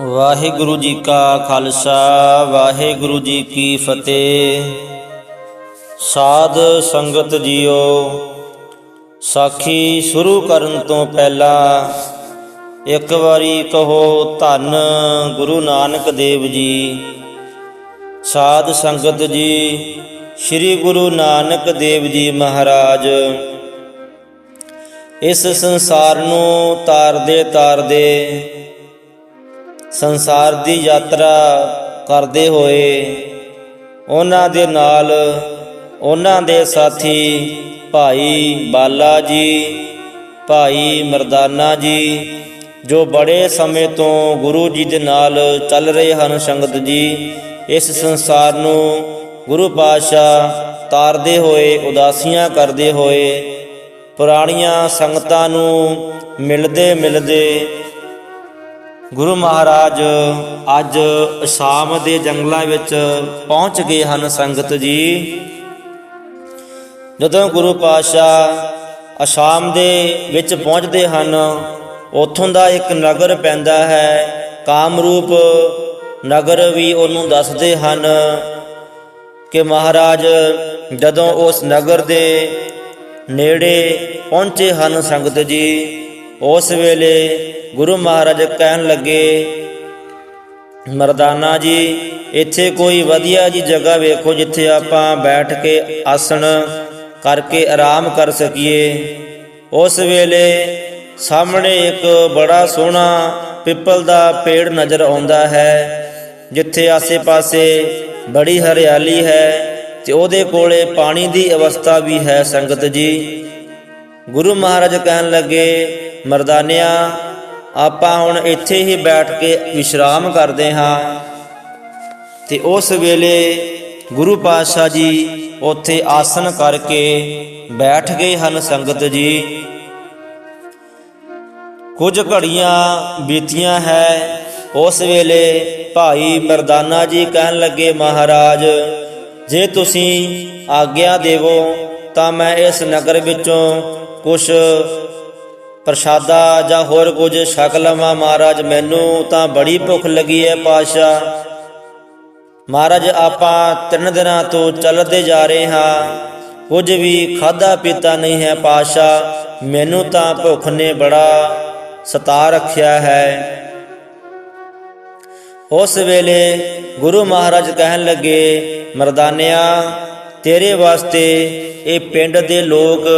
ਵਾਹਿਗੁਰੂ ਜੀ ਕਾ ਖਾਲਸਾ, ਵਾਹਿਗੁਰੂ ਜੀ ਕੀ ਫਤਿਹ। ਸਾਧ ਸੰਗਤ ਜੀਓ, ਸਾਖੀ ਸ਼ੁਰੂ ਕਰਨ ਤੋਂ ਪਹਿਲਾਂ ਇੱਕ ਵਾਰੀ ਕਹੋ ਧੰਨ ਗੁਰੂ ਨਾਨਕ ਦੇਵ ਜੀ। ਸਾਧ ਸੰਗਤ ਜੀ, ਸ੍ਰੀ ਗੁਰੂ ਨਾਨਕ ਦੇਵ ਜੀ ਮਹਾਰਾਜ, ਇਸ ਸੰਸਾਰ ਨੂੰ ਤਾਰਦੇ ਤਾਰਦੇ ਸੰਸਾਰ ਦੀ ਯਾਤਰਾ ਕਰਦੇ ਹੋਏ ਉਹਨਾਂ ਦੇ ਨਾਲ ਉਹਨਾਂ ਦੇ ਸਾਥੀ ਭਾਈ ਬਾਲਾ ਜੀ, ਭਾਈ ਮਰਦਾਨਾ ਜੀ, ਜੋ ਬੜੇ ਸਮੇਂ ਤੋਂ ਗੁਰੂ ਜੀ ਦੇ ਨਾਲ ਚੱਲ ਰਹੇ ਹਨ ਸੰਗਤ ਜੀ, ਇਸ ਸੰਸਾਰ ਨੂੰ ਗੁਰੂ ਪਾਤਸ਼ਾਹ ਤਾਰਦੇ ਹੋਏ, ਉਦਾਸੀਆਂ ਕਰਦੇ ਹੋਏ ਪੁਰਾਣੀਆਂ ਸੰਗਤਾਂ ਨੂੰ ਮਿਲਦੇ ਮਿਲਦੇ ਗੁਰੂ ਮਹਾਰਾਜ ਅੱਜ ਅਸਾਮ ਦੇ ਜੰਗਲਾਂ ਵਿੱਚ ਪਹੁੰਚ ਗਏ ਹਨ ਸੰਗਤ ਜੀ। ਜਦੋਂ ਗੁਰੂ ਪਾਤਸ਼ਾਹ ਅਸਾਮ ਦੇ ਵਿੱਚ ਪਹੁੰਚਦੇ ਹਨ, ਉੱਥੋਂ ਦਾ ਇੱਕ ਨਗਰ ਪੈਂਦਾ ਹੈ। ਕਾਮਰੂਪ ਨਗਰ ਵੀ ਉਹਨੂੰ ਦੱਸਦੇ ਹਨ ਕਿ ਮਹਾਰਾਜ, ਜਦੋਂ ਉਸ ਨਗਰ ਦੇ ਨੇੜੇ ਪਹੁੰਚੇ ਹਨ ਸੰਗਤ ਜੀ ਉਸ ਵੇਲੇ ਗੁਰੂ ਮਹਾਰਾਜ ਕਹਿਣ ਲੱਗੇ, ਮਰਦਾਨਾ ਜੀ, ਇੱਥੇ ਕੋਈ ਵਧੀਆ ਜੀ ਜਗ੍ਹਾ ਵੇਖੋ ਜਿੱਥੇ ਆਪਾਂ ਬੈਠ ਕੇ ਆਸਣ ਕਰਕੇ ਆਰਾਮ ਕਰ ਸਕੀਏ। ਉਸ ਵੇਲੇ ਸਾਹਮਣੇ ਇੱਕ ਬੜਾ ਸੋਹਣਾ ਪਿੱਪਲ ਦਾ ਪੇੜ ਨਜ਼ਰ ਆਉਂਦਾ ਹੈ, ਜਿੱਥੇ ਆਸੇ-ਪਾਸੇ ਬੜੀ ਹਰਿਆਲੀ ਹੈ ਤੇ ਉਹਦੇ ਕੋਲੇ ਪਾਣੀ ਦੀ ਅਵਸਥਾ ਵੀ ਹੈ ਸੰਗਤ ਜੀ। ਗੁਰੂ ਮਹਾਰਾਜ ਕਹਿਣ ਲੱਗੇ ਮਰਦਾਨਿਆ, ਆਪਾਂ ਹੁਣ ਇੱਥੇ ਹੀ ਬੈਠ ਕੇ ਵਿਸ਼ਰਾਮ ਕਰਦੇ ਹਾਂ। ਤੇ ਉਸ ਵੇਲੇ ਗੁਰੂ ਪਾਤਸ਼ਾਹ ਜੀ ਉੱਥੇ ਆਸਨ ਕਰਕੇ ਬੈਠ ਗਏ ਹਨ ਸੰਗਤ ਜੀ। ਕੁਝ ਘੜੀਆਂ ਬੀਤੀਆਂ ਹੈ, ਉਸ ਵੇਲੇ ਭਾਈ ਮਰਦਾਨਾ ਜੀ ਕਹਿਣ ਲੱਗੇ, ਮਹਾਰਾਜ, ਜੇ ਤੁਸੀਂ ਆਗਿਆ ਦੇਵੋ, ਤਾਂ ਮੈਂ ਇਸ ਨਗਰ ਵਿੱਚੋਂ ਕੁਝ ਪ੍ਰਸ਼ਾਦਾ ਜਾਂ ਹੋਰ ਕੁਝ ਛਕ ਲਵਾਂ ਮਹਾਰਾਜ, ਮੈਨੂੰ ਤਾਂ ਬੜੀ ਭੁੱਖ ਲੱਗੀ ਹੈ ਪਾਸ਼ਾ ਮਹਾਰਾਜ, ਆਪਾਂ ਤਿੰਨ ਦਿਨਾਂ ਤੋਂ ਚੱਲਦੇ ਜਾ ਰਹੇ ਹਾਂ। ਕੁਝ ਵੀ ਖਾਦਾ ਪੀਤਾ ਨਹੀਂ ਹੈ ਪਾਸ਼ਾ ਮੈਨੂੰ ਤਾਂ ਭੁੱਖ ਨੇ ਬੜਾ ਸਤਾ ਰੱਖਿਆ ਹੈ। ਉਸ ਵੇਲੇ ਗੁਰੂ ਮਹਾਰਾਜ ਕਹਿਣ ਲੱਗੇ, ਮਰਦਾਨਿਆ, ਤੇਰੇ ਵਾਸਤੇ ਇਹ ਪਿੰਡ ਦੇ ਲੋਕ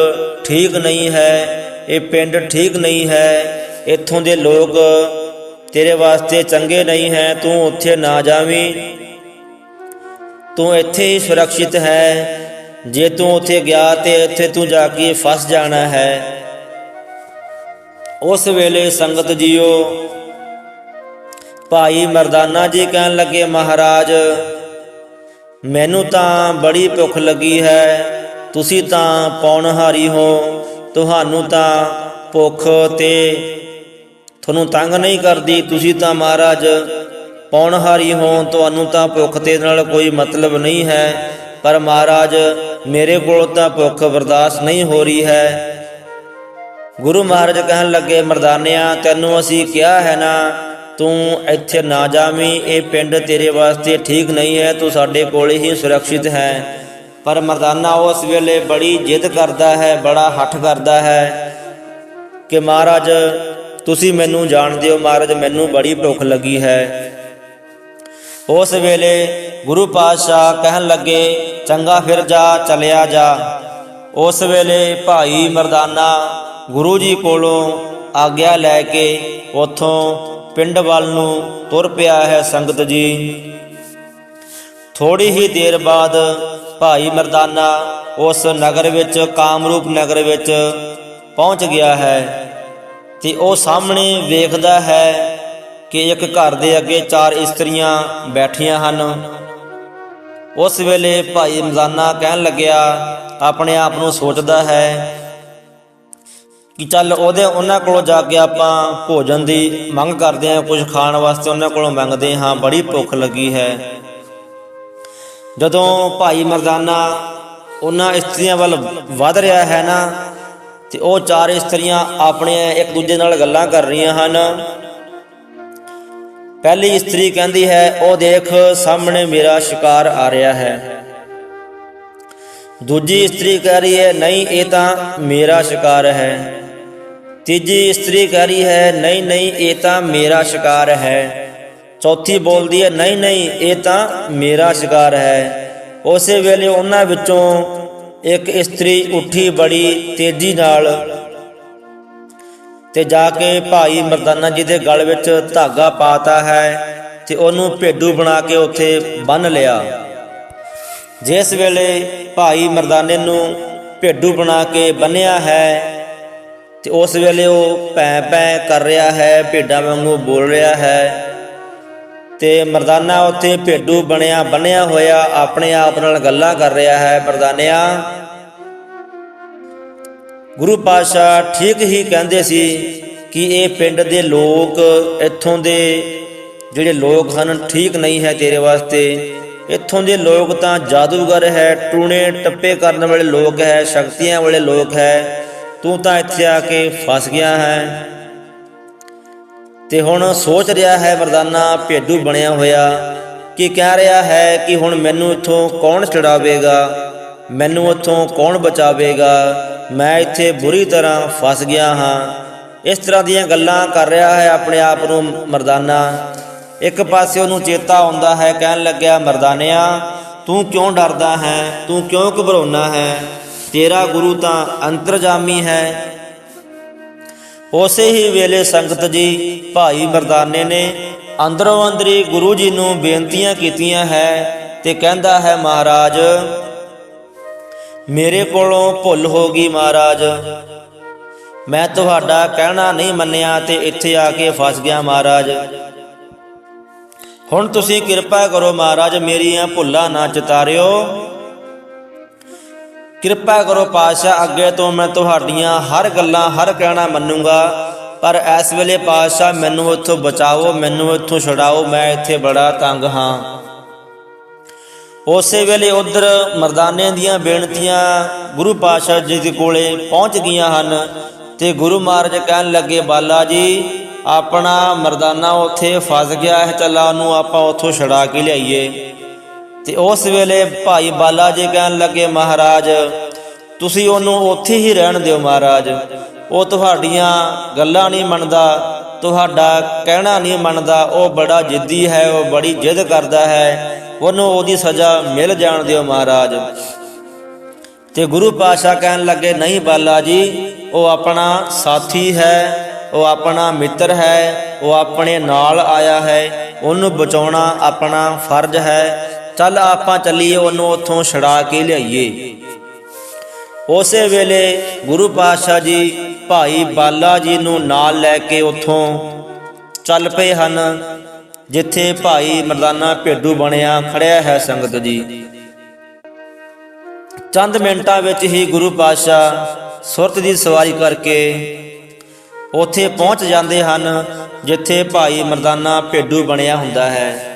ਠੀਕ ਨਹੀਂ ਹੈ। ਇਹ ਪਿੰਡ ਠੀਕ ਨਹੀਂ ਹੈ। ਇੱਥੋਂ ਦੇ ਲੋਕ ਤੇਰੇ ਵਾਸਤੇ ਚੰਗੇ ਨਹੀਂ ਹੈ। ਤੂੰ ਉੱਥੇ ਨਾ ਜਾਵੀਂ। ਤੂੰ ਇੱਥੇ ਹੀ ਸੁਰੱਖਿਅਤ ਹੈ। ਜੇ ਤੂੰ ਉੱਥੇ ਗਿਆ ਤੇ ਇੱਥੇ ਤੂੰ ਜਾ ਕੇ ਫਸ ਜਾਣਾ ਹੈ। ਉਸ ਵੇਲੇ ਸੰਗਤ ਜੀਓ, ਭਾਈ ਮਰਦਾਨਾ ਜੀ ਕਹਿਣ ਲੱਗੇ, ਮਹਾਰਾਜ, ਮੈਨੂੰ ਤਾਂ ਬੜੀ ਭੁੱਖ ਲੱਗੀ ਹੈ। ਤੁਸੀਂ ਤਾਂ ਪੌਣਹਾਰੀ ਹੋ। ਤੁਹਾਨੂੰ ਤਾਂ ਭੁੱਖ ਤੇ ਤੁਹਾਨੂੰ ਤੰਗ ਨਹੀਂ ਕਰਦੀ, ਤੁਸੀਂ ਤਾਂ ਮਹਾਰਾਜ ਪੌਣਹਾਰੀ ਹੋ ਤੁਹਾਨੂੰ ਤਾਂ ਭੁੱਖ ਤੇ ਨਾਲ ਕੋਈ ਮਤਲਬ ਨਹੀਂ ਹੈ। ਪਰ ਮਹਾਰਾਜ, ਮੇਰੇ ਕੋਲ ਤਾਂ ਭੁੱਖ ਬਰਦਾਸ਼ਤ ਨਹੀਂ ਹੋ ਰਹੀ ਹੈ। ਗੁਰੂ ਮਹਾਰਾਜ ਕਹਿਣ ਲੱਗੇ, ਮਰਦਾਨਿਆਂ, ਤੈਨੂੰ ਅਸੀਂ ਕਿਹਾ ਹੈ ਨਾ, ਤੂੰ ਇੱਥੇ ਨਾ ਜਾਵੀਂ, ਇਹ ਪਿੰਡ ਤੇਰੇ ਵਾਸਤੇ ਠੀਕ ਨਹੀਂ ਹੈ, ਤੂੰ ਸਾਡੇ ਕੋਲ ਹੀ ਸੁਰੱਖਿਅਤ ਹੈ। ਪਰ ਮਰਦਾਨਾ ਉਸ ਵੇਲੇ ਬੜੀ ਜਿੱਦ ਕਰਦਾ ਹੈ, ਬੜਾ ਹੱਠ ਕਰਦਾ ਹੈ ਕਿ ਮਹਾਰਾਜ, ਤੁਸੀਂ ਮੈਨੂੰ ਜਾਣਦੇ ਹੋ ਮਹਾਰਾਜ, ਮੈਨੂੰ ਬੜੀ ਭੁੱਖ ਲੱਗੀ ਹੈ। ਉਸ ਵੇਲੇ ਗੁਰੂ ਪਾਤਸ਼ਾਹ ਕਹਿਣ ਲੱਗੇ, ਚੰਗਾ ਫਿਰ ਜਾ, ਚਲਿਆ ਜਾ। ਉਸ ਵੇਲੇ ਭਾਈ ਮਰਦਾਨਾ ਗੁਰੂ ਜੀ ਕੋਲੋਂ ਆਗਿਆ ਲੈ ਕੇ ਉਥੋਂ ਪਿੰਡ ਵੱਲ ਨੂੰ ਤੁਰ ਪਿਆ ਹੈ ਸੰਗਤ ਜੀ। ਥੋੜੀ ਹੀ ਦੇਰ ਬਾਅਦ ਭਾਈ ਮਰਦਾਨਾ, ਉਸ ਨਗਰ ਵਿੱਚ, ਕਾਮਰੂਪ ਨਗਰ ਵਿੱਚ ਪਹੁੰਚ ਗਿਆ ਹੈ ਤੇ ਉਹ ਸਾਹਮਣੇ ਵੇਖਦਾ ਹੈ ਕਿ ਇੱਕ ਘਰ ਦੇ ਅੱਗੇ ਚਾਰ ਇਸਤਰੀਆਂ ਬੈਠੀਆਂ ਹਨ। ਉਸ ਵੇਲੇ ਭਾਈ ਮਰਦਾਨਾ ਕਹਿਣ ਲੱਗਿਆ, ਆਪਣੇ ਆਪ ਨੂੰ ਸੋਚਦਾ ਹੈ ਕਿ ਚੱਲ ਉਹਦੇ ਉਹਨਾਂ ਕੋਲੋਂ ਜਾ ਕੇ ਆਪਾਂ ਭੋਜਨ ਦੀ ਮੰਗ ਕਰਦੇ ਹਾਂ ਕੁਝ ਖਾਣ ਵਾਸਤੇ ਉਹਨਾਂ ਕੋਲੋਂ ਮੰਗਦੇ ਹਾਂ, ਬੜੀ ਭੁੱਖ ਲੱਗੀ ਹੈ। ਜਦੋਂ ਭਾਈ ਮਰਦਾਨਾ ਉਹਨਾਂ ਇਸਤਰੀਆਂ ਵੱਲ ਵਧ ਰਿਹਾ ਹੈ ਨਾ, ਤੇ ਉਹ ਚਾਰ ਇਸਤਰੀਆਂ ਆਪਣੇ ਇੱਕ ਦੂਜੇ ਨਾਲ ਗੱਲਾਂ ਕਰ ਰਹੀਆਂ ਹਨ। ਪਹਿਲੀ ਇਸਤਰੀ ਕਹਿੰਦੀ ਹੈ, ਉਹ ਦੇਖ, ਸਾਹਮਣੇ ਮੇਰਾ ਸ਼ਿਕਾਰ ਆ ਰਿਹਾ ਹੈ। ਦੂਜੀ ਇਸਤਰੀ ਕਹਿ ਰਹੀ ਹੈ, ਨਹੀਂ, ਇਹ ਤਾਂ ਮੇਰਾ ਸ਼ਿਕਾਰ ਹੈ। ਤੀਜੀ ਇਸਤਰੀ ਕਹਿ ਰਹੀ ਹੈ, ਨਹੀਂ ਨਹੀਂ, ਇਹ ਤਾਂ ਮੇਰਾ ਸ਼ਿਕਾਰ ਹੈ। ਚੌਥੀ ਬੋਲਦੀ ਹੈ, ਨਹੀਂ ਨਹੀਂ, ਇਹ ਤਾਂ ਮੇਰਾ ਸ਼ਿਕਾਰ ਹੈ। ਉਸੇ ਵੇਲੇ ਉਹਨਾਂ ਵਿੱਚੋਂ ਇੱਕ ਇਸਤਰੀ ਉੱਠੀ ਬੜੀ ਤੇਜ਼ੀ ਨਾਲ ਤੇ ਜਾ ਕੇ ਭਾਈ ਮਰਦਾਨਾ ਜੀ ਦੇ ਗਲ ਵਿੱਚ ਧਾਗਾ ਪਾਤਾ ਹੈ ਤੇ ਉਹਨੂੰ ਭੇਡੂ ਬਣਾ ਕੇ ਉੱਥੇ ਬੰਨ ਲਿਆ। ਜਿਸ ਵੇਲੇ ਭਾਈ ਮਰਦਾਨੇ ਨੂੰ ਭੇਡੂ ਬਣਾ ਕੇ ਬੰਨਿਆ ਹੈ ਤੇ ਉਸ ਵੇਲੇ ਉਹ ਭੈ ਭੈ ਕਰ ਰਿਹਾ ਹੈ, ਭੇਡਾਂ ਵਾਂਗੂ ਬੋਲ ਰਿਹਾ ਹੈ। ਤੇ ਮਰਦਾਨਾ ਉੱਥੇ ਭੇਡੂ ਬਣਿਆ, ਬੰਨਿਆ ਹੋਇਆ, ਆਪਣੇ ਆਪ ਨਾਲ ਗੱਲਾਂ ਕਰ ਰਿਹਾ ਹੈ। ਮਰਦਾਨਿਆ, ਗੁਰੂ ਪਾਤਸ਼ਾਹ ਠੀਕ ਹੀ ਕਹਿੰਦੇ ਸੀ ਕਿ ਇਹ ਪਿੰਡ ਦੇ ਲੋਕ ਇੱਥੋਂ ਦੇ ਜਿਹੜੇ ਲੋਕ ਹਨ, ਠੀਕ ਨਹੀਂ ਹੈ ਤੇਰੇ ਵਾਸਤੇ। ਇੱਥੋਂ ਦੇ ਲੋਕ ਤਾਂ ਜਾਦੂਗਰ ਹੈ, ਟੂਣੇ ਟੱਪੇ ਕਰਨ ਵਾਲੇ ਲੋਕ ਹੈ, ਸ਼ਕਤੀਆਂ ਵਾਲੇ ਲੋਕ ਹੈ। ਤੂੰ ਤਾਂ ਇੱਥੇ ਆ ਕੇ ਫਸ ਗਿਆ ਹੈ। ਤੇ ਹੁਣ ਸੋਚ ਰਿਹਾ ਹੈ ਮਰਦਾਨਾ ਭੇਡੂ ਬਣਿਆ ਹੋਇਆ। ਕਿ ਕਹਿ ਰਿਹਾ ਹੈ ਕਿ ਹੁਣ ਮੈਨੂੰ ਇੱਥੋਂ ਕੌਣ ਛਡਾਵੇਗਾ ਮੈਨੂੰ ਇੱਥੋਂ ਕੌਣ ਬਚਾਵੇਗਾ? ਮੈਂ ਇੱਥੇ ਬੁਰੀ ਤਰ੍ਹਾਂ ਫਸ ਗਿਆ ਹਾਂ। ਇਸ ਤਰ੍ਹਾਂ ਦੀਆਂ ਗੱਲਾਂ ਕਰ ਰਿਹਾ ਹੈ ਆਪਣੇ ਆਪ ਨੂੰ ਮਰਦਾਨਾ। ਇੱਕ ਪਾਸੇ ਉਹਨੂੰ ਚੇਤਾ ਆਉਂਦਾ ਹੈ, ਕਹਿਣ ਲੱਗਿਆ, ਮਰਦਾਨਿਆ, ਤੂੰ ਕਿਉਂ ਡਰਦਾ ਹੈ? ਤੂੰ ਕਿਉਂ ਘਬਰਾਉਣਾ ਹੈ? ਤੇਰਾ ਗੁਰੂ ਤਾਂ ਅੰਤਰਜਾਮੀ ਹੈ। ਉਸੇ ਹੀ ਵੇਲੇ ਸੰਗਤ ਜੀ ਭਾਈ ਮਰਦਾਨੇ ਨੇ ਅੰਦਰੋਂ ਅੰਦਰੀ ਗੁਰੂ ਜੀ ਨੂੰ ਬੇਨਤੀਆਂ ਕੀਤੀਆਂ ਹੈ ਤੇ ਕਹਿੰਦਾ ਹੈ, ਮਹਾਰਾਜ, ਮੇਰੇ ਕੋਲੋਂ ਭੁੱਲ ਹੋ ਗਈ ਮਹਾਰਾਜ। ਮੈਂ ਤੁਹਾਡਾ ਕਹਿਣਾ ਨਹੀਂ ਮੰਨਿਆ ਤੇ ਇੱਥੇ ਆ ਕੇ ਫਸ ਗਿਆ ਮਹਾਰਾਜ। ਹੁਣ ਤੁਸੀਂ ਕਿਰਪਾ ਕਰੋ ਮਹਾਰਾਜ, ਮੇਰੀਆਂ ਭੁੱਲਾਂ ਨਾ ਚਿਤਾਰਿਓ। ਕਿਰਪਾ ਕਰੋ ਪਾਤਸ਼ਾਹ, ਅੱਗੇ ਤੋਂ ਮੈਂ ਤੁਹਾਡੀਆਂ ਹਰ ਗੱਲਾਂ, ਹਰ ਕਹਿਣਾ ਮੰਨੂਗਾ। ਪਰ ਇਸ ਵੇਲੇ ਪਾਤਸ਼ਾਹ, ਮੈਨੂੰ ਉੱਥੋਂ ਬਚਾਓ, ਮੈਨੂੰ ਇੱਥੋਂ ਛੁਡਾਓ, ਮੈਂ ਇੱਥੇ ਬੜਾ ਤੰਗ ਹਾਂ। ਉਸੇ ਵੇਲੇ ਉਧਰ ਮਰਦਾਨੇ ਦੀਆਂ ਬੇਨਤੀਆਂ ਗੁਰੂ ਪਾਤਸ਼ਾਹ ਜੀ ਦੇ ਕੋਲੇ ਪਹੁੰਚ ਗਈਆਂ ਹਨ ਤੇ ਗੁਰੂ ਮਹਾਰਾਜ ਕਹਿਣ ਲੱਗੇ, ਬਾਲਾ ਜੀ, ਆਪਣਾ ਮਰਦਾਨਾ ਉੱਥੇ ਫਸ ਗਿਆ ਹੈ, ਚੱਲਾ ਉਹਨੂੰ ਆਪਾਂ ਉੱਥੋਂ ਛਡਾ ਕੇ ਲਿਆਈਏ। ਤੇ ਉਸ ਵੇਲੇ ਭਾਈ ਬਾਲਾ ਜੀ ਕਹਿਣ ਲੱਗੇ, ਮਹਾਰਾਜ, ਤੁਸੀਂ ਉਹਨੂੰ ਉੱਥੇ ਹੀ ਰਹਿਣ ਦਿਓ ਮਹਾਰਾਜ। ਉਹ ਤੁਹਾਡੀਆਂ ਗੱਲਾਂ ਨਹੀਂ ਮੰਨਦਾ, ਤੁਹਾਡਾ ਕਹਿਣਾ ਨਹੀਂ ਮੰਨਦਾ। ਉਹ ਬੜਾ ਜਿੱਦੀ ਹੈ, ਉਹ ਬੜੀ ਜਿੱਦ ਕਰਦਾ ਹੈ। ਉਹਨੂੰ ਉਹਦੀ ਸਜ਼ਾ ਮਿਲ ਜਾਣ ਦਿਓ ਮਹਾਰਾਜ। ਤੇ ਗੁਰੂ ਪਾਸ਼ਾ ਕਹਿਣ ਲੱਗੇ, ਨਹੀਂ ਬਾਲਾ ਜੀ, ਉਹ ਆਪਣਾ ਸਾਥੀ ਹੈ, ਉਹ ਆਪਣਾ ਮਿੱਤਰ ਹੈ, ਉਹ ਆਪਣੇ ਨਾਲ ਆਇਆ ਹੈ। ਉਹਨੂੰ ਬਚਾਉਣਾ ਆਪਣਾ ਫਰਜ਼ ਹੈ। ਚੱਲ ਆਪਾਂ ਚੱਲੀਏ, ਉਹਨੂੰ ਉੱਥੋਂ ਛੜਾ ਕੇ ਲਿਆਈਏ। ਉਸੇ ਵੇਲੇ ਗੁਰੂ ਪਾਤਸ਼ਾਹ ਜੀ, ਭਾਈ ਬਾਲਾ ਜੀ ਨੂੰ ਨਾਲ ਲੈ ਕੇ ਉੱਥੋਂ ਚੱਲ ਪਏ ਹਨ, ਜਿੱਥੇ ਭਾਈ ਮਰਦਾਨਾ ਭੇਡੂ ਬਣਿਆ, ਖੜਿਆ ਹੈ ਸੰਗਤ ਜੀ। ਚੰਦ ਮਿੰਟਾਂ ਵਿੱਚ ਹੀ ਗੁਰੂ ਪਾਤਸ਼ਾਹ ਸੁਰਤ ਦੀ ਸਵਾਰੀ ਕਰਕੇ ਉੱਥੇ ਪਹੁੰਚ ਜਾਂਦੇ ਹਨ, ਜਿੱਥੇ ਭਾਈ ਮਰਦਾਨਾ ਭੇਡੂ ਬਣਿਆ ਹੁੰਦਾ ਹੈ।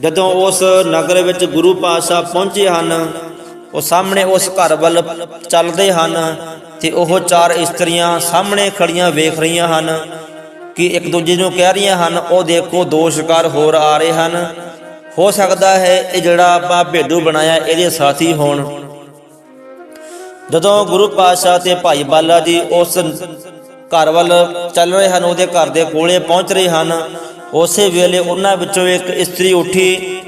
ਜਦੋਂ ਉਸ ਨਗਰ ਵਿੱਚ ਗੁਰੂ ਪਾਤਸ਼ਾਹ ਪਹੁੰਚੇ ਹਨ, ਉਹ ਸਾਹਮਣੇ ਉਸ ਘਰ ਵੱਲ ਚੱਲਦੇ ਹਨ ਤੇ ਉਹ ਚਾਰ ਇਸਤਰੀਆਂ ਸਾਹਮਣੇ ਖੜੀਆਂ ਵੇਖ ਰਹੀਆਂ ਹਨ ਕਿ ਇੱਕ ਦੂਜੇ ਨੂੰ ਕਹਿ ਰਹੀਆਂ ਹਨ, ਉਹ ਦੇਖੋ, ਦੋ ਸ਼ਿਕਾਰ ਹੋਰ ਆ ਰਹੇ ਹਨ। ਹੋ ਸਕਦਾ ਹੈ ਇਹ ਜਿਹੜਾ ਆਪਾਂ ਭੇਡੂ ਬਣਾਇਆ, ਇਹਦੇ ਸਾਥੀ ਹੋਣ। ਜਦੋਂ ਗੁਰੂ ਪਾਤਸ਼ਾਹ ਤੇ ਭਾਈ ਬਾਲਾ ਜੀ ਉਸ ਘਰ ਵੱਲ ਚੱਲ ਰਹੇ ਹਨ, ਉਹਦੇ ਘਰ ਦੇ ਕੋਲੇ ਪਹੁੰਚ ਰਹੇ ਹਨ ਉਸੇ ਵੇਲੇ ਉਹਨਾਂ ਵਿੱਚੋਂ ਇੱਕ ਇਸਤਰੀ ਉੱਠੀ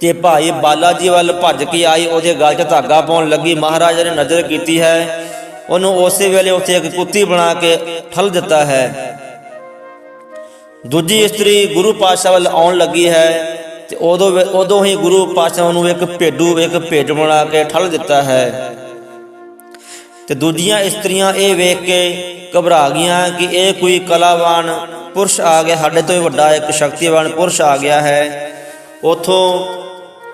ਤੇ ਭਾਈ ਬਾਲਾ ਜੀ ਵੱਲ ਭੱਜ ਕੇ ਆਈ, ਉਹਦੇ ਗਲ 'ਚ ਧਾਗਾ ਪਾਉਣ ਲੱਗੀ। ਮਹਾਰਾਜ ਨੇ ਨਜ਼ਰ ਕੀਤੀ ਹੈ। ਉਹਨੂੰ ਉਸੇ ਵੇਲੇ ਉੱਥੇ ਇੱਕ ਕੁੱਤੀ ਬਣਾ ਕੇ ਠੱਲ ਦਿੱਤਾ ਹੈ। ਦੂਜੀ ਇਸਤਰੀ ਗੁਰੂ ਪਾਤਸ਼ਾਹ ਵੱਲ ਆਉਣ ਲੱਗੀ ਹੈ ਤੇ ਉਦੋਂ ਉਦੋਂ ਹੀ ਗੁਰੂ ਪਾਤਸ਼ਾਹ ਨੂੰ ਇੱਕ ਭੇਡੂ, ਇੱਕ ਭੇਡ ਬਣਾ ਕੇ ਠੱਲ ਦਿੱਤਾ ਹੈ। ਤੇ ਦੂਜੀਆਂ ਇਸਤਰੀਆਂ ਇਹ ਵੇਖ ਕੇ ਘਬਰਾ ਗਈਆਂ ਕਿ ਇਹ ਕੋਈ ਕਲਾਵਾਨ ਪੁਰਸ਼ ਆ ਗਿਆ, ਸਾਡੇ ਤੋਂ ਵੀ ਵੱਡਾ ਇੱਕ ਸ਼ਕਤੀਵਾਨ ਪੁਰਸ਼ ਆ ਗਿਆ ਹੈ। ਉਥੋਂ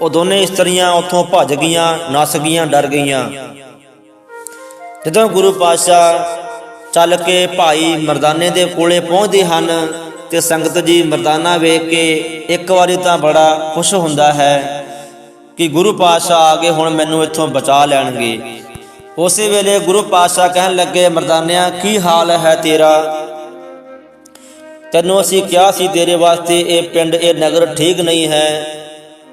ਉਹ ਦੋਨੇ ਇਸਤਰੀਆਂ ਉਥੋਂ ਭੱਜ ਗਈਆਂ, ਨਸ ਗਈਆਂ, ਡਰ ਗਈਆਂ। ਜਦੋਂ ਗੁਰੂ ਪਾਤਸ਼ਾਹ ਚੱਲ ਕੇ ਭਾਈ ਮਰਦਾਨੇ ਦੇ ਕੋਲੇ ਪਹੁੰਚਦੇ ਹਨ ਤੇ ਸੰਗਤ ਜੀ ਮਰਦਾਨਾ ਵੇਖ ਕੇ ਇੱਕ ਵਾਰੀ ਤਾਂ ਬੜਾ ਖੁਸ਼ ਹੁੰਦਾ ਹੈ ਕਿ ਗੁਰੂ ਪਾਤਸ਼ਾਹ ਆ ਗਏ ਹੁਣ ਮੈਨੂੰ ਇੱਥੋਂ ਬਚਾ ਲੈਣਗੇ। ਉਸੇ ਵੇਲੇ ਗੁਰੂ ਪਾਤਸ਼ਾਹ ਕਹਿਣ ਲੱਗੇ, ਮਰਦਾਨਿਆਂ, ਕੀ ਹਾਲ ਹੈ ਤੇਰਾ? ਤੈਨੂੰ ਅਸੀਂ ਕਿਹਾ ਸੀ ਤੇਰੇ ਵਾਸਤੇ ਇਹ ਪਿੰਡ, ਇਹ ਨਗਰ ਠੀਕ ਨਹੀਂ ਹੈ।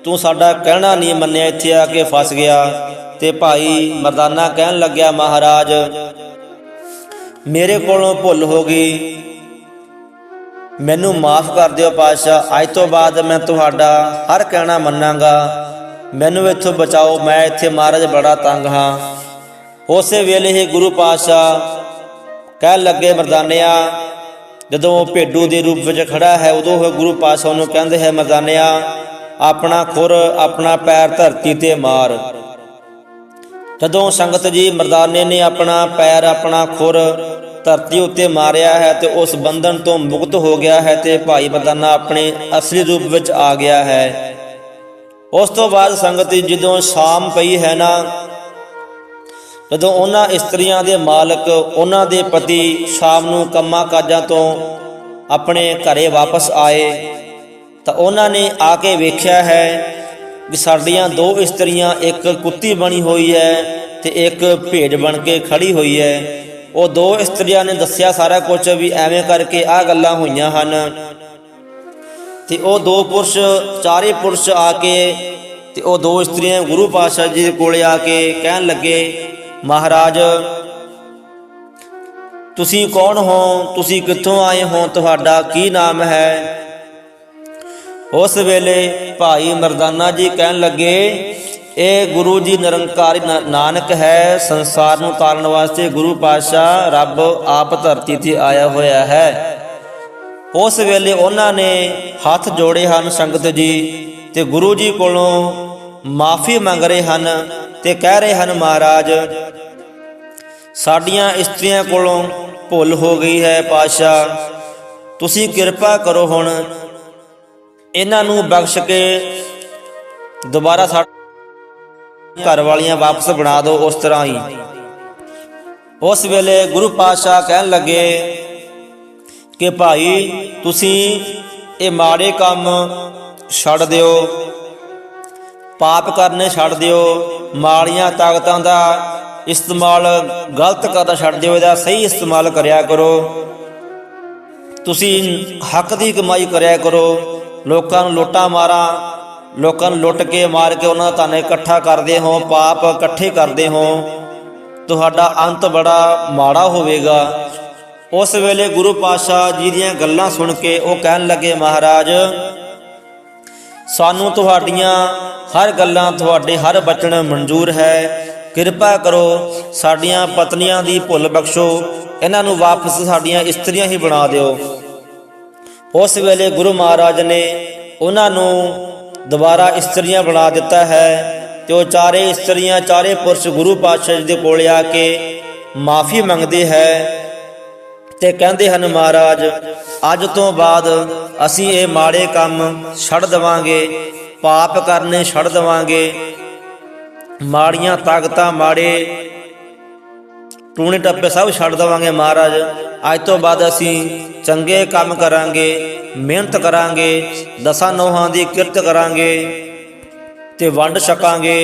ਤੂੰ ਸਾਡਾ ਕਹਿਣਾ ਨਹੀਂ ਮੰਨਿਆ, ਇੱਥੇ ਆ ਕੇ ਫਸ ਗਿਆ। ਤੇ ਭਾਈ ਮਰਦਾਨਾ ਕਹਿਣ ਲੱਗਿਆ, ਮਹਾਰਾਜ, ਮੇਰੇ ਕੋਲੋਂ ਭੁੱਲ ਹੋ ਗਈ। ਮੈਨੂੰ ਮਾਫ ਕਰ ਦਿਓ ਪਾਤਸ਼ਾਹ, ਅੱਜ ਤੋਂ ਬਾਅਦ ਮੈਂ ਤੁਹਾਡਾ ਹਰ ਕਹਿਣਾ ਮੰਨਾਂਗਾ। ਮੈਨੂੰ ਇੱਥੋਂ ਬਚਾਓ, ਮੈਂ ਇੱਥੇ ਮਹਾਰਾਜ ਬੜਾ ਤੰਗ ਹਾਂ। ਉਸੇ ਵੇਲੇ ਹੀ ਗੁਰੂ ਪਾਤਸ਼ਾਹ ਕਹਿਣ ਲੱਗੇ, ਮਰਦਾਨਿਆ ਜਦੋਂ ਉਹ ਭੇਡੂ ਦੇ ਰੂਪ ਵਿੱਚ ਖੜਾ ਹੈ, ਉਦੋਂ ਉਹ ਗੁਰੂ ਪਾਤਸ਼ਾਹ ਨੂੰ ਕਹਿੰਦੇ ਹੈ, ਮਰਦਾਨਿਆ, ਆਪਣਾ ਖੁਰ, ਆਪਣਾ ਪੈਰ ਧਰਤੀ ਤੇ ਮਾਰ। ਜਦੋਂ ਸੰਗਤ ਜੀ ਮਰਦਾਨੇ ਨੇ ਆਪਣਾ ਪੈਰ, ਆਪਣਾ ਖੁਰ ਧਰਤੀ ਉੱਤੇ ਮਾਰਿਆ ਹੈ ਤੇ ਉਸ ਬੰਧਨ ਤੋਂ ਮੁਕਤ ਹੋ ਗਿਆ ਹੈ ਤੇ ਭਾਈ ਮਰਦਾਨਾ ਆਪਣੇ ਅਸਲੀ ਰੂਪ ਵਿੱਚ ਆ ਗਿਆ ਹੈ। ਉਸ ਤੋਂ ਬਾਅਦ ਸੰਗਤ ਜੀ ਜਦੋਂ ਸ਼ਾਮ ਪਈ ਹੈ ਨਾ ਜਦੋਂ ਉਹਨਾਂ ਇਸਤਰੀਆਂ ਦੇ ਮਾਲਕ ਉਹਨਾਂ ਦੇ ਪਤੀ ਸ਼ਾਮ ਨੂੰ ਕੰਮਾਂ ਕਾਜਾਂ ਤੋਂ ਆਪਣੇ ਘਰੇ ਵਾਪਸ ਆਏ, ਤਾਂ ਉਹਨਾਂ ਨੇ ਆ ਕੇ ਵੇਖਿਆ ਹੈ ਕਿ ਸਾਡੀਆਂ ਦੋ ਇਸਤਰੀਆਂ ਇੱਕ ਕੁੱਤੀ ਬਣੀ ਹੋਈ ਹੈ ਤੇ ਇੱਕ ਭੇਡ ਬਣ ਕੇ ਖੜੀ ਹੋਈ ਹੈ। ਉਹ ਦੋ ਇਸਤਰੀਆਂ ਨੇ ਦੱਸਿਆ ਸਾਰਾ ਕੁਝ ਵੀ ਐਵੇਂ ਕਰਕੇ ਆ ਗੱਲਾਂ ਹੋਈਆਂ ਹਨ। ਤੇ ਉਹ ਦੋ ਪੁਰਸ਼, ਚਾਰੇ ਪੁਰਸ਼ ਆ ਕੇ ਤੇ ਉਹ ਦੋ ਇਸਤਰੀਆਂ ਗੁਰੂ ਪਾਤਸ਼ਾਹ ਜੀ ਦੇ ਕੋਲੇ ਆ ਕੇ ਕਹਿਣ ਲੱਗੇ ਮਹਾਰਾਜ, ਤੁਸੀਂ ਕੌਣ ਹੋ? ਤੁਸੀਂ ਕਿੱਥੋਂ ਆਏ ਹੋ? ਤੁਹਾਡਾ ਕੀ ਨਾਮ ਹੈ? ਉਸ ਵੇਲੇ ਭਾਈ ਮਰਦਾਨਾ ਜੀ ਕਹਿਣ ਲੱਗੇ, ਇਹ ਗੁਰੂ ਜੀ ਨਿਰੰਕਾਰੀ ਨਾਨਕ ਹੈ। ਸੰਸਾਰ ਨੂੰ ਤਾਰਨ ਵਾਸਤੇ ਗੁਰੂ ਪਾਤਸ਼ਾਹ ਰੱਬ ਆਪ ਧਰਤੀ ਤੇ ਆਇਆ ਹੋਇਆ ਹੈ। ਉਸ ਵੇਲੇ ਉਹਨਾਂ ਨੇ ਹੱਥ ਜੋੜੇ ਹਨ ਸੰਗਤ ਜੀ ਤੇ ਗੁਰੂ ਜੀ ਕੋਲੋਂ ਮਾਫੀ ਮੰਗ ਰਹੇ ਹਨ। ਤੇ ਕਹਿ ਰਹੇ ਹਨ, ਮਹਾਰਾਜ, ਸਾਡੀਆਂ ਇਸਤਰੀਆਂ ਕੋਲੋਂ ਭੁੱਲ ਹੋ ਗਈ ਹੈ ਪਾਤਸ਼ਾਹ। ਤੁਸੀਂ ਕਿਰਪਾ ਕਰੋ ਹੁਣ ਇਹਨਾਂ ਨੂੰ ਬਖਸ਼ ਕੇ ਦੁਬਾਰਾ ਸਾਡੇ ਘਰ ਵਾਲੀਆਂ ਵਾਪਸ ਬਣਾ ਦਿਓ ਉਸ ਤਰ੍ਹਾਂ ਹੀ। ਉਸ ਵੇਲੇ ਗੁਰੂ ਪਾਤਸ਼ਾਹ ਕਹਿਣ ਲੱਗੇ ਕਿ ਭਾਈ, ਤੁਸੀਂ ਇਹ ਮਾੜੇ ਕੰਮ ਛੱਡ ਦਿਓ, ਪਾਪ ਕਰਨੇ ਛੱਡ ਦਿਓ। ਮਾੜੀਆਂ ਤਾਕਤਾਂ ਦਾ ਇਸਤੇਮਾਲ ਗਲਤ ਕਰਦਾ ਛੱਡ ਦਿਓ, ਇਹਦਾ ਸਹੀ ਇਸਤੇਮਾਲ ਕਰਿਆ ਕਰੋ। ਤੁਸੀਂ ਹੱਕ ਦੀ ਕਮਾਈ ਕਰਿਆ ਕਰੋ। ਲੋਕਾਂ ਨੂੰ ਲੋਟਾ ਮਾਰਾਂ, ਲੋਕਾਂ ਨੂੰ ਲੁੱਟ ਕੇ ਮਾਰ ਕੇ ਉਹਨਾਂ ਦਾ ਧਨ ਇਕੱਠਾ ਕਰਦੇ ਹੋ, ਪਾਪ ਇਕੱਠੇ ਕਰਦੇ ਹੋ। ਤੁਹਾਡਾ ਅੰਤ ਬੜਾ ਮਾੜਾ ਹੋਵੇਗਾ। ਉਸ ਵੇਲੇ ਗੁਰੂ ਪਾਤਸ਼ਾਹ ਜੀ ਦੀਆਂ ਗੱਲਾਂ ਸੁਣ ਕੇ ਉਹ ਕਹਿਣ ਲੱਗੇ, ਮਹਾਰਾਜ ਸਾਨੂੰ ਤੁਹਾਡੀਆਂ ਹਰ ਗੱਲਾਂ ਤੁਹਾਡੇ ਹਰ ਬਚਨ ਮਨਜ਼ੂਰ ਹੈ। ਕਿਰਪਾ ਕਰੋ, ਸਾਡੀਆਂ ਪਤਨੀਆਂ ਦੀ ਭੁੱਲ ਬਖਸ਼ੋ। ਇਹਨਾਂ ਨੂੰ ਵਾਪਸ ਸਾਡੀਆਂ ਇਸਤਰੀਆਂ ਹੀ ਬਣਾ ਦਿਓ। ਉਸ ਵੇਲੇ ਗੁਰੂ ਮਹਾਰਾਜ ਨੇ ਉਹਨਾਂ ਨੂੰ ਦੁਬਾਰਾ ਇਸਤਰੀਆਂ ਬਣਾ ਦਿੱਤਾ ਹੈ ਤੇ ਉਹ ਚਾਰੇ ਇਸਤਰੀਆਂ, ਚਾਰੇ ਪੁਰਸ਼ ਗੁਰੂ ਪਾਤਸ਼ਾਹ ਜੀ ਦੇ ਕੋਲ ਆ ਕੇ ਮਾਫੀ ਮੰਗਦੇ ਹੈ। ਤੇ ਕਹਿੰਦੇ ਹਨ ਮਹਾਰਾਜ, ਅੱਜ ਤੋਂ ਬਾਅਦ ਅਸੀਂ ਇਹ ਮਾੜੇ ਕੰਮ ਛੱਡ ਦਵਾਂਗੇ, ਪਾਪ ਕਰਨੇ ਛੱਡ ਦਵਾਂਗੇ। ਮਾੜੀਆਂ ਤਾਕਤਾਂ ਮਾੜੇ ਟੂਣੇ ਟੱਪੇ ਸਭ ਛੱਡ ਦਵਾਂਗੇ ਮਹਾਰਾਜ। ਅੱਜ ਤੋਂ ਬਾਅਦ ਅਸੀਂ ਚੰਗੇ ਕੰਮ ਕਰਾਂਗੇ, ਮਿਹਨਤ ਕਰਾਂਗੇ, ਦਸਾਂ ਨੋਹਾਂ ਦੀ ਕਿਰਤ ਕਰਾਂਗੇ ਤੇ ਵੰਡ ਛਕਾਂਗੇ।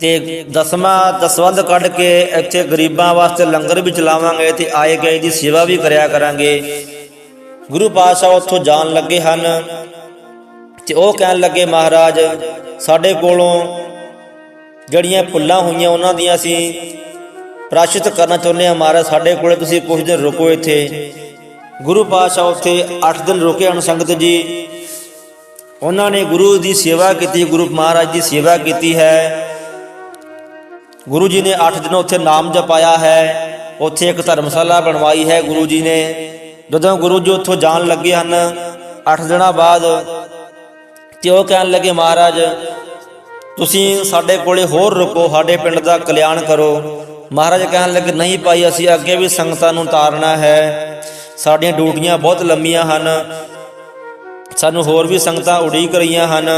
ਤੇ ਦਸਵਾਂ ਦਸਵੰਧ ਕੱਢ ਕੇ ਇੱਥੇ ਗਰੀਬਾਂ ਵਾਸਤੇ ਲੰਗਰ ਵੀ ਚਲਾਵਾਂਗੇ ਤੇ ਆਏ ਗਏ ਦੀ ਸੇਵਾ ਵੀ ਕਰਿਆ ਕਰਾਂਗੇ। ਗੁਰੂ ਪਾਤਸ਼ਾਹ ਉੱਥੋਂ ਜਾਣ ਲੱਗੇ ਹਨ ਤੇ ਉਹ ਕਹਿਣ ਲੱਗੇ, ਮਹਾਰਾਜ, ਸਾਡੇ ਕੋਲੋਂ ਜਿਹੜੀਆਂ ਫੁੱਲਾਂ ਹੋਈਆਂ ਉਹਨਾਂ ਦੀਆਂ ਅਸੀਂ ਪ੍ਰਾਸ਼ਿਤ ਕਰਨਾ ਚਾਹੁੰਦੇ ਹਾਂ। ਮਹਾਰਾਜ, ਸਾਡੇ ਕੋਲੇ ਤੁਸੀਂ ਕੁਝ ਦਿਨ ਰੁਕੋ ਇੱਥੇ। ਗੁਰੂ ਪਾਤਸ਼ਾਹ ਉੱਥੇ 8 ਦਿਨ ਰੁਕੇ ਹਨ ਸੰਗਤ ਜੀ। ਉਹਨਾਂ ਨੇ ਗੁਰੂ ਦੀ ਸੇਵਾ ਕੀਤੀ, ਗੁਰੂ ਮਹਾਰਾਜ ਦੀ ਸੇਵਾ ਕੀਤੀ ਹੈ। ਗੁਰੂ ਜੀ ਨੇ 8 ਦਿਨ ਉੱਥੇ ਨਾਮ ਜਪਾਇਆ ਹੈ। ਉੱਥੇ ਇੱਕ ਧਰਮਸ਼ਾਲਾ ਬਣਵਾਈ ਹੈ ਗੁਰੂ ਜੀ ਨੇ। ਜਦੋਂ ਗੁਰੂ ਜੀ ਉੱਥੋਂ ਜਾਣ ਲੱਗੇ ਹਨ 8 ਦਿਨਾਂ ਬਾਅਦ ਤੇ ਉਹ ਕਹਿਣ ਲੱਗੇ, ਮਹਾਰਾਜ, ਤੁਸੀਂ ਸਾਡੇ ਕੋਲੇ ਹੋਰ ਰੁਕੋ, ਸਾਡੇ ਪਿੰਡ ਦਾ ਕਲਿਆਣ ਕਰੋ। ਮਹਾਰਾਜ ਕਹਿਣ ਲੱਗੇ, ਨਹੀਂ ਭਾਈ, ਅਸੀਂ ਅੱਗੇ ਵੀ ਸੰਗਤਾਂ ਨੂੰ ਤਾਰਨਾ ਹੈ। ਸਾਡੀਆਂ ਡਿਊਟੀਆਂ ਬਹੁਤ ਲੰਮੀਆਂ ਹਨ। ਸਾਨੂੰ ਹੋਰ ਵੀ ਸੰਗਤਾਂ ਉਡੀਕ ਰਹੀਆਂ ਹਨ।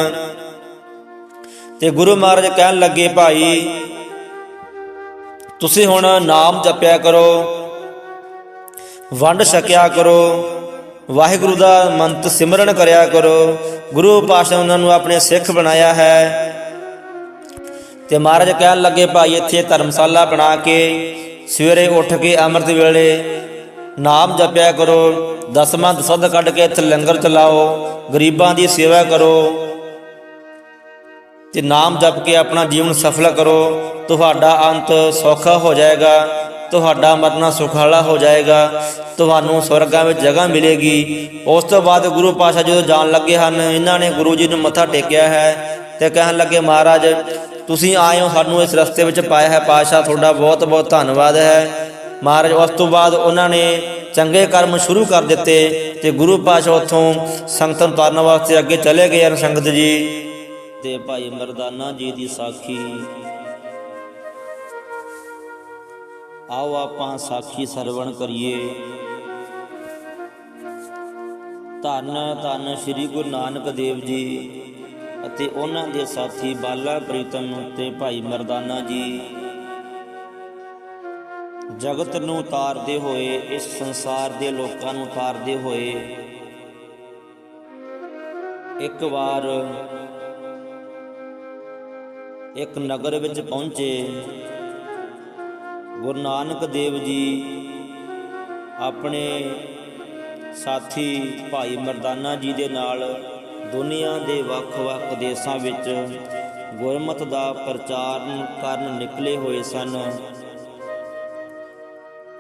ਤੇ ਗੁਰੂ ਮਹਾਰਾਜ ਕਹਿਣ ਲੱਗੇ, ਭਾਈ ਤੁਸੀਂ ਹੁਣ ਨਾਮ ਜਪਿਆ ਕਰੋ। ਵੰਡ ਛਕਿਆ ਕਰੋ। ਵਾਹਿਗੁਰੂ ਦਾ ਮੰਤ ਸਿਮਰਨ ਕਰਿਆ ਕਰੋ। ਗੁਰੂ ਪਾਸ਼ਾ ਉਹਨਾਂ ਨੂੰ ਆਪਣੇ ਸਿੱਖ ਬਣਾਇਆ ਹੈ। ਤੇ ਮਹਾਰਾਜ ਕਹਿਣ ਲੱਗੇ, ਭਾਈ, ਇੱਥੇ ਧਰਮਸ਼ਾਲਾ ਬਣਾ ਕੇ ਸਵੇਰੇ ਉੱਠ ਕੇ ਅੰਮ੍ਰਿਤ ਵੇਲੇ ਨਾਮ ਜਪਿਆ ਕਰੋ। ਦਸਵਾਂ ਦਸਦ ਕੱਢ ਕੇ ਇੱਥੇ ਲੰਗਰ ਚਲਾਓ। ਗਰੀਬਾਂ ਦੀ ਸੇਵਾ ਕਰੋ। ਤੇ ਨਾਮ ਜਪ ਕੇ ਆਪਣਾ ਜੀਵਨ ਸਫਲ ਕਰੋ। ਤੁਹਾਡਾ ਅੰਤ ਸੌਖਾ ਹੋ ਜਾਏਗਾ। ਤੁਹਾਡਾ ਮਰਨਾ ਸੁਖਾਲਾ ਹੋ ਜਾਏਗਾ। ਤੁਹਾਨੂੰ ਸਵਰਗਾਂ ਵਿੱਚ ਜਗ੍ਹਾ ਮਿਲੇਗੀ। ਉਸ ਤੋਂ ਬਾਅਦ ਗੁਰੂ ਪਾਸ਼ਾ ਜਦੋਂ ਜਾਣ ਲੱਗੇ ਹਨ, ਇਹਨਾਂ ਨੇ ਗੁਰੂ ਜੀ ਨੂੰ ਮੱਥਾ ਟੇਕਿਆ ਹੈ ਤੇ ਕਹਿਣ ਲੱਗੇ, ਮਹਾਰਾਜ, ਤੁਸੀਂ ਆਏ ਹੋ, ਸਾਨੂੰ ਇਸ ਰਸਤੇ ਵਿੱਚ ਪਾਇਆ ਹੈ ਪਾਸ਼ਾ ਤੁਹਾਡਾ ਬਹੁਤ ਬਹੁਤ ਧੰਨਵਾਦ ਹੈ। ਮਹਾਰਾਜ, ਉਸ ਤੋਂ ਬਾਅਦ ਉਹਨਾਂ ਨੇ ਚੰਗੇ ਕਰਮ ਸ਼ੁਰੂ ਕਰ ਦਿੱਤੇ ਤੇ ਗੁਰੂ ਪਾਸ਼ਾ ਉੱਥੋਂ ਸੰਗਤਾਂ ਨੂੰ ਤਾਰਨ ਵਾਸਤੇ ਅੱਗੇ ਚਲੇ ਗਏ ਹਨ ਸੰਗਤ ਜੀ। ਤੇ ਭਾਈ ਮਰਦਾਨਾ ਜੀ ਦੀ ਸਾਖੀ। ਆਓ ਆਪਾਂ ਸਾਖੀ ਸਰਵਣ ਕਰੀਏ। ਧੰਨ ਧੰਨ ਸ੍ਰੀ ਗੁਰੂ ਨਾਨਕ ਦੇਵ ਜੀ ਅਤੇ ਉਹਨਾਂ ਦੇ ਸਾਥੀ ਬਾਲਾ ਪ੍ਰੀਤਮ ਤੇ ਭਾਈ ਮਰਦਾਨਾ ਜੀ। ਜਗਤ ਨੂੰ ਉਤਾਰਦੇ ਹੋਏ, ਇਸ ਸੰਸਾਰ ਦੇ ਲੋਕਾਂ ਨੂੰ ਉਤਾਰਦੇ ਹੋਏ, ਇੱਕ ਵਾਰ ਇੱਕ ਨਗਰ ਵਿੱਚ ਪਹੁੰਚੇ। ਗੁਰੂ ਨਾਨਕ ਦੇਵ ਜੀ ਆਪਣੇ ਸਾਥੀ ਭਾਈ ਮਰਦਾਨਾ ਜੀ ਦੇ ਨਾਲ ਦੁਨੀਆ ਦੇ ਵੱਖ-ਵੱਖ ਦੇਸ਼ਾਂ ਵਿੱਚ ਗੁਰਮਤ ਦਾ ਪ੍ਰਚਾਰ ਕਰਨ ਨਿਕਲੇ ਹੋਏ ਸਨ।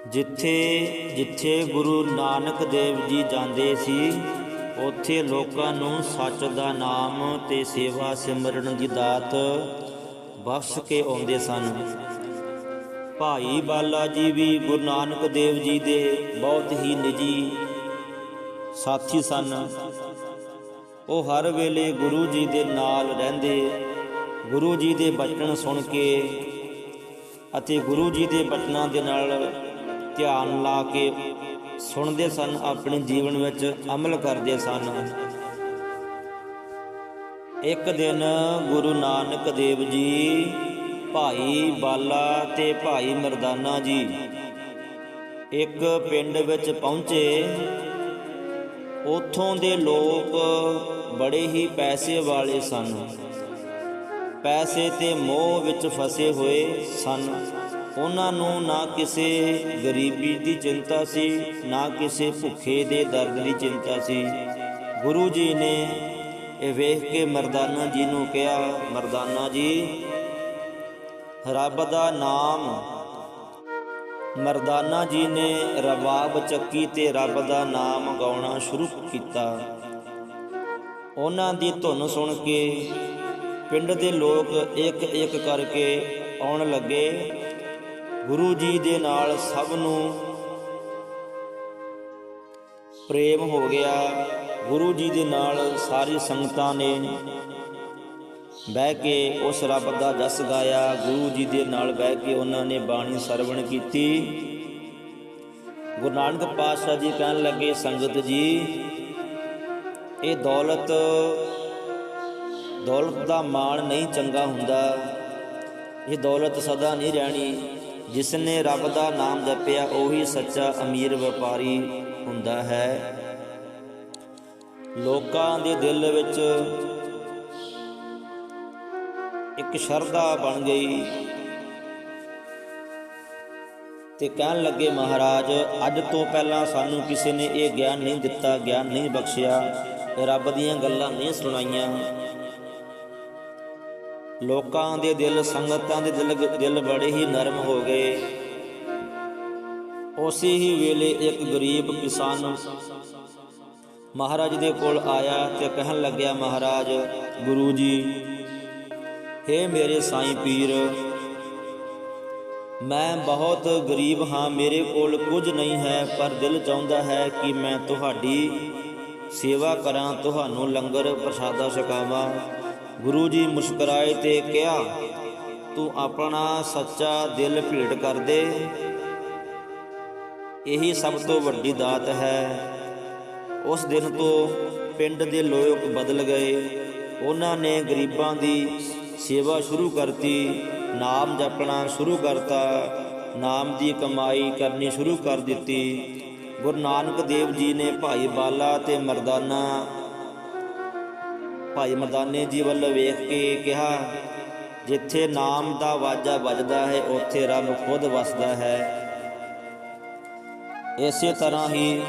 ਜਿੱਥੇ ਜਿੱਥੇ ਗੁਰੂ ਨਾਨਕ ਦੇਵ ਜੀ ਜਾਂਦੇ ਸੀ, ਉੱਥੇ ਲੋਕਾਂ ਨੂੰ ਸੱਚ ਦਾ ਨਾਮ ਤੇ ਸੇਵਾ ਸਿਮਰਨ ਦੀ ਦਾਤ ਬਖਸ਼ ਕੇ ਆਉਂਦੇ ਸਨ। ਭਾਈ ਬਾਲਾ ਜੀ ਵੀ ਗੁਰੂ ਨਾਨਕ ਦੇਵ ਜੀ ਦੇ ਬਹੁਤ ਹੀ ਨਿੱਜੀ ਸਾਥੀ ਸਨ। ਉਹ ਹਰ ਵੇਲੇ ਗੁਰੂ ਜੀ ਦੇ ਨਾਲ ਰਹਿੰਦੇ, ਗੁਰੂ ਜੀ ਦੇ ਬਚਨ ਸੁਣ ਕੇ ਅਤੇ ਗੁਰੂ ਜੀ ਦੇ ਬਚਨਾਂ ਦੇ ਨਾਲ ਧਿਆਨ ਲਾ ਕੇ ਸੁਣਦੇ ਸਨ, ਆਪਣੇ ਜੀਵਨ ਵਿੱਚ ਅਮਲ ਕਰਦੇ ਸਨ। ਇੱਕ ਦਿਨ ਗੁਰੂ ਨਾਨਕ ਦੇਵ ਜੀ, ਭਾਈ ਬਾਲਾ ਤੇ ਭਾਈ ਮਰਦਾਨਾ ਜੀ ਇੱਕ ਪਿੰਡ ਵਿੱਚ ਪਹੁੰਚੇ। ਉਥੋਂ ਦੇ ਲੋਕ ਬੜੇ ਹੀ ਪੈਸੇ ਵਾਲੇ ਸਨ। ਪੈਸੇ ਤੇ ਮੋਹ ਵਿੱਚ ਫਸੇ ਹੋਏ ਸਨ। ਉਹਨਾਂ ਨੂੰ ਨਾ ਕਿਸੇ ਗਰੀਬੀ ਦੀ ਚਿੰਤਾ ਸੀ, ਨਾ ਕਿਸੇ ਭੁੱਖੇ ਦੇ ਦਰਦ ਦੀ ਚਿੰਤਾ ਸੀ। ਗੁਰੂ ਜੀ ਨੇ ਇਹ ਵੇਖ ਕੇ ਮਰਦਾਨਾ ਜੀ ਨੂੰ ਕਿਹਾ, ਮਰਦਾਨਾ ਜੀ, ਰੱਬ ਦਾ ਨਾਮ ਮਰਦਾਨਾ ਜੀ ਨੇ ਰਬਾਬ ਚੱਕੀ ਤੇ ਰੱਬ ਦਾ ਨਾਮ ਗਾਉਣਾ ਸ਼ੁਰੂ ਕੀਤਾ। ਉਹਨਾਂ ਦੀ ਧੁਨ ਸੁਣ ਕੇ ਪਿੰਡ ਦੇ ਲੋਕ ਇੱਕ ਇੱਕ ਕਰਕੇ ਆਉਣ ਲੱਗੇ। ਗੁਰੂ ਜੀ ਦੇ ਨਾਲ ਸਭ ਨੂੰ ਪ੍ਰੇਮ ਹੋ ਗਿਆ। ਗੁਰੂ ਜੀ ਦੇ ਨਾਲ ਸਾਰੀ ਸੰਗਤਾਂ ਨੇ ਬਹਿ ਕੇ ਉਸ ਰੱਬ ਦਾ ਜਸ ਗਾਇਆ, ਗੁਰੂ ਜੀ ਦੇ ਨਾਲ ਬਹਿ ਕੇ ਉਹਨਾਂ ਨੇ ਬਾਣੀ ਸਰਵਣ ਕੀਤੀ। ਗੁਰੂ ਨਾਨਕ ਪਾਤਸ਼ਾਹ ਜੀ ਕਹਿਣ ਲੱਗੇ, ਸੰਗਤ ਜੀ, ਇਹ ਦੌਲਤ ਦੌਲਤ ਦਾ ਮਾਣ ਨਹੀਂ ਚੰਗਾ ਹੁੰਦਾ। ਇਹ ਦੌਲਤ ਸਦਾ ਨਹੀਂ ਰਹਿਣੀ। ਜਿਸ ਨੇ ਰੱਬ ਦਾ ਨਾਮ ਜਪਿਆ, ਉਹੀ ਸੱਚਾ ਅਮੀਰ ਵਪਾਰੀ ਹੁੰਦਾ ਹੈ। ਲੋਕਾਂ ਦੇ ਦਿਲ ਵਿੱਚ ਇੱਕ ਸ਼ਰਧਾ ਬਣ ਗਈ ਤੇ ਕਹਿਣ ਲੱਗੇ, ਮਹਾਰਾਜ, ਅੱਜ ਤੋਂ ਪਹਿਲਾਂ ਸਾਨੂੰ ਕਿਸੇ ਨੇ ਇਹ ਗਿਆਨ ਨਹੀਂ ਦਿੱਤਾ, ਗਿਆਨ ਨਹੀਂ ਬਖਸ਼ਿਆ। ਰੱਬ ਦੀਆਂ ਗੱਲਾਂ ਨਹੀਂ ਸੁਣਾਈਆਂ। ਲੋਕਾਂ ਦੇ ਦਿਲ, ਸੰਗਤਾਂ ਦੇ ਦਿਲ ਦਿਲ ਬੜੇ ਹੀ ਨਰਮ ਹੋ ਗਏ। ਉਸੇ ਹੀ ਵੇਲੇ ਇੱਕ ਗਰੀਬ ਕਿਸਾਨ ਮਹਾਰਾਜ ਦੇ ਕੋਲ ਆਇਆ ਤੇ ਕਹਿਣ ਲੱਗਿਆ, ਮਹਾਰਾਜ, ਗੁਰੂ ਜੀ हे ਮੇਰੇ ਸਾਈਂ ਪੀਰ, ਮੈਂ ਬਹੁਤ ਗਰੀਬ ਹਾਂ, ਮੇਰੇ ਕੋਲ ਕੁਝ ਨਹੀਂ ਹੈ, ਪਰ ਦਿਲ ਚਾਹੁੰਦਾ ਹੈ ਕਿ ਮੈਂ ਤੁਹਾਡੀ ਸੇਵਾ ਕਰਾਂ, ਤੁਹਾਨੂੰ ਲੰਗਰ ਪ੍ਰਸ਼ਾਦਾ ਛਕਾਵਾਂ। ਗੁਰੂ ਜੀ ਮੁਸਕਰਾਏ ਤੇ ਕਿਹਾ, ਤੂੰ ਆਪਣਾ ਸੱਚਾ ਦਿਲ ਭੇਟ ਕਰ ਦੇ। ਇਹੀ ਸਭ ਤੋਂ ਵੱਡੀ ਦਾਤ ਹੈ। ਉਸ ਦਿਨ ਤੋਂ ਪਿੰਡ ਦੇ ਲੋਕ ਬਦਲ ਗਏ। ਉਹਨਾਂ ਨੇ ਗਰੀਬਾਂ ਦੀ ਸੇਵਾ ਸ਼ੁਰੂ ਕਰਤੀ, ਨਾਮ ਜਪਣਾ ਸ਼ੁਰੂ ਕਰਤਾ, ਨਾਮ ਦੀ ਕਮਾਈ ਕਰਨੀ ਸ਼ੁਰੂ ਕਰ ਦਿੱਤੀ। ਗੁਰੂ ਨਾਨਕ ਦੇਵ ਜੀ ਨੇ ਭਾਈ ਬਾਲਾ ਤੇ ਮਰਦਾਨਾ, ਭਾਈ ਮਰਦਾਨੇ ਜੀ ਵੱਲ ਵੇਖ ਕੇ ਕਿਹਾ, ਜਿੱਥੇ ਨਾਮ ਦਾ ਵਾਜਾ ਵੱਜਦਾ ਹੈ, ਉੱਥੇ ਰੱਬ ਖੁਦ ਵਸਦਾ ਹੈ। ਇਸੇ ਤਰ੍ਹਾਂ ਹੀ